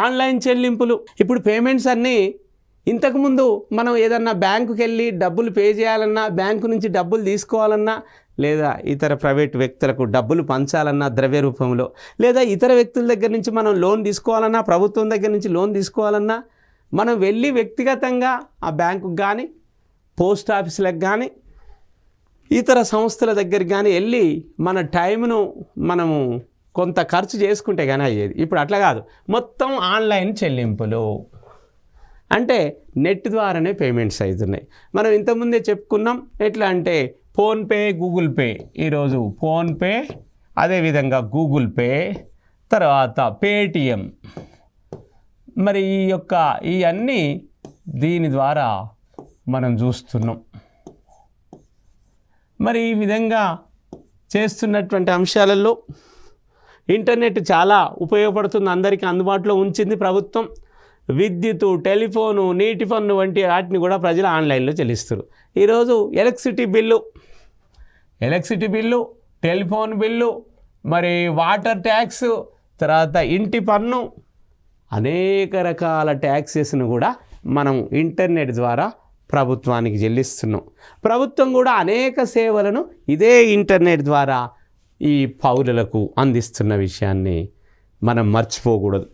Online చెల్లింపులు. ఇప్పుడు payments అన్నీ ఇంతకుముందు మనం ఏదన్నా బ్యాంకుకి వెళ్ళి డబ్బులు పే చేయాలన్నా బ్యాంకు నుంచి డబ్బులు తీసుకోవాలన్నా లేదా ఇతర ప్రైవేట్ వ్యక్తులకు డబ్బులు పంచాలన్నా ద్రవ్య రూపంలో లేదా ఇతర వ్యక్తుల దగ్గర నుంచి మనం లోన్ తీసుకోవాలన్నా ప్రభుత్వం దగ్గర నుంచి లోన్ తీసుకోవాలన్నా మనం వెళ్ళి వ్యక్తిగతంగా ఆ బ్యాంకుకు కానీ పోస్ట్ ఆఫీసులకు కానీ ఇతర సంస్థల దగ్గరికి కానీ వెళ్ళి మన టైంను మనము కొంత ఖర్చు చేసుకుంటే కానీ అయ్యేది. ఇప్పుడు అట్లా కాదు. మొత్తం ఆన్లైన్ చెల్లింపులు. అంటే నెట్ ద్వారానే పేమెంట్స్ అవుతున్నాయి మనం ఇంతకుముందే చెప్పుకున్నాం ఎట్లా అంటే ఫోన్పే గూగుల్ పే. ఈరోజు ఫోన్పే అదేవిధంగా గూగుల్ పే తర్వాత పేటిఎం. మరి ఈ యొక్క ఇవన్నీ దీని ద్వారా మనం చూస్తున్నాం. మరి ఈ విధంగా చేస్తున్నటువంటి అంశాలలో ఇంటర్నెట్ చాలా ఉపయోగపడుతుంది అందరికీ అందుబాటులో ఉంచింది ప్రభుత్వం. విద్యుత్ టెలిఫోను నీటి పన్ను వంటి వాటిని కూడా ప్రజలు ఆన్లైన్లో చెల్లిస్తారు ఈరోజు electricity bill electricity bill telephone bill మరి వాటర్ ట్యాక్స్ తర్వాత ఇంటి పన్ను అనేక రకాల ట్యాక్సెస్ను కూడా మనం ఇంటర్నెట్ ద్వారా ప్రభుత్వానికి చెల్లిస్తున్నాం. ప్రభుత్వం కూడా అనేక సేవలను ఇదే ఇంటర్నెట్ ద్వారా ఈ పౌరులకు అందిస్తున్న విషయాన్ని మనం మర్చిపోకూడదు.